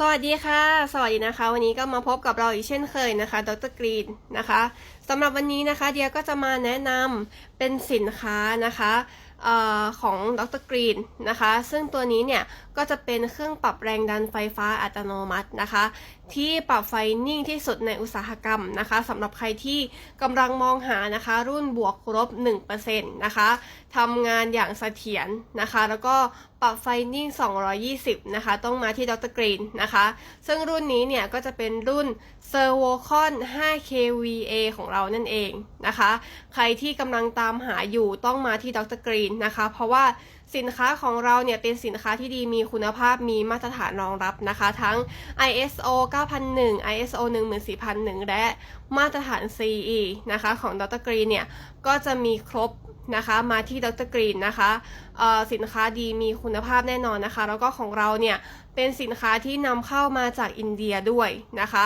สวัสดีค่ะ สวัสดีนะคะ วันนี้ก็มาพบกับเราอีกเช่นเคยนะคะ ดรกรีนนะคะสำหรับวันนี้นะคะ เดียก็จะมาแนะนำเป็นสินค้านะคะ ออของดรกรีนนะคะ ซึ่งตัวนี้เนี่ยก็จะเป็นเครื่องปรับแรงดันไฟฟ้าอัตโนมัตินะคะ ที่ปรับไฟนิ่งที่สุดในอุตสาหกรรมนะคะสำหรับใครที่กำลังมองหานะคะ รุ่นบวกลบ1%นะคะทำงานอย่างเสถียรนะคะ แล้วก็ปรับไฟนิ่ง 220 นะคะ ต้องมาที่ดรกรีนนะคะ ซึ่งรุ่นนี้เนี่ยก็จะเป็นรุ่น s e r v o c o n 5kVA ของเรานั่นเองนะคะ ใครที่กำลังตามหาอยู่ต้องมาที่ดรกรีนนะคะ เพราะว่าสินค้าของเราเนี่ยเป็นสินค้าที่ดีมีคุณภาพมีมาตรฐานรองรับนะคะ ทั้ง ISO 9001 ISO 14001 และมาตรฐาน CE นะคะของดรกรีนเนี่ยก็จะมีครบนะคะมาที่ดรกรีนนะคะสินค้าดีมีคุณภาพแน่นอนนะคะ แล้วก็ของเราเนี่ยเป็นสินค้าที่นำเข้ามาจากอินเดียด้วยนะคะ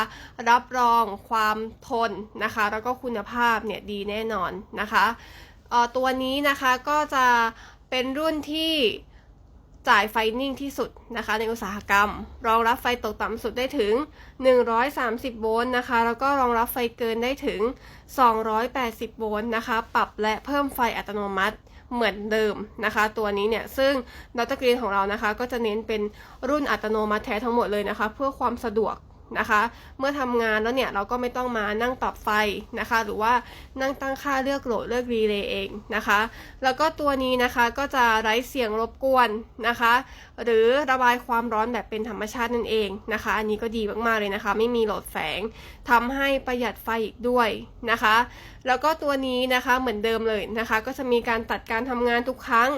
รับรองความทนนะคะ แล้วก็คุณภาพเนี่ยดีแน่นอนนะคะ ตัวนี้นะคะก็จะเป็นรุ่นที่จ่ายไฟนิ่งที่สุดนะคะในอุตสาหกรรม รองรับไฟตกต่ำสุดได้ถึง 130 โวลต์นะคะ แล้วก็รองรับไฟเกินได้ถึง 280 โวลต์นะคะ ปรับและเพิ่มไฟอัตโนมัติเหมือนเดิมนะคะ ตัวนี้เนี่ยซึ่งดรกรีนของเรานะคะ ก็จะเน้นเป็นรุ่นอัตโนมัติแท้ทั้งหมดเลยนะคะ เพื่อความสะดวก นะคะ เมื่อทำงานแล้วเนี่ยเราก็ไม่ต้องมานั่งปรับไฟนะคะ หรือว่านั่งตั้งค่าเลือกโหลดเลือกรีเลย์เองนะคะ แล้วก็ตัวนี้นะคะก็จะไร้เสียงรบกวนนะคะ หรือระบายความร้อนแบบเป็นธรรมชาตินั่นเองนะคะ อันนี้ก็ดีมากๆเลยนะคะ ไม่มีโหลดแฝงทำให้ประหยัดไฟอีกด้วยนะคะ แล้วก็ตัวนี้นะคะเหมือนเดิมเลยนะคะ ก็จะมีการตัดการทำงานทุกครั้ง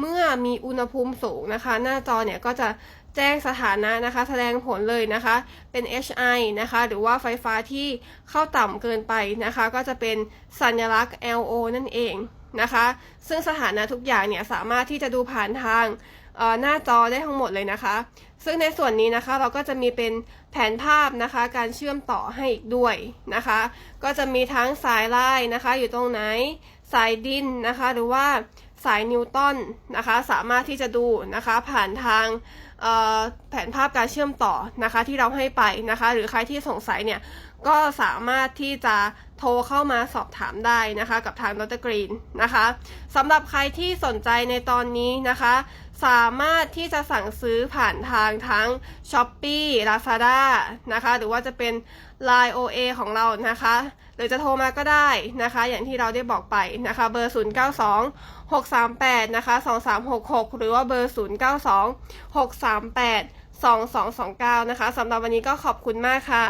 เมื่อมีอุณหภูมิสูงนะคะ หน้าจอเนี่ยก็จะ แจ้งสถานะนะคะ แสดงผลเลยนะคะ เป็น HI นะคะ หรือว่าไฟฟ้าที่เข้าต่ำเกินไปนะคะ ก็จะเป็นสัญลักษณ์ LO นั่นเองนะคะ ซึ่งสถานะทุกอย่างเนี่ยสามารถที่จะดูผ่านทางหน้าจอได้ทั้งหมดเลยนะคะ ซึ่งในส่วนนี้นะคะเราก็จะมีเป็นแผนภาพนะคะ การเชื่อมต่อให้อีกด้วยนะคะ ก็จะมีทั้งสายลายนะคะ อยู่ตรงไหน สายดินนะคะ หรือว่า สายนิวตันนะคะสามารถที่จะดูนะคะผ่านทางแผนภาพการเชื่อมต่อนะคะที่เราให้ไปนะคะ หรือใครที่สงสัยเนี่ยก็สามารถที่จะ โทรเข้ามาสอบถามได้นะคะกับทางดรกรีนนะคะสำหรับใครที่สนใจในตอนนี้นะคะ สามารถที่จะสั่งซื้อผ่านทางทั้ง s h อ p e e Lazada นะคะ หรือว่าจะเป็น Line OA ของเรานะคะ หรือจะโทรมาก็ได้นะคะ อย่างที่เราได้บอกไปนะคะ เบอร์ 092 638 นะคะ 2366 หรือว่าเบอร์ 092 638 2229 นะคะสำหรับวันนี้ก็ขอบคุณมากค่ะ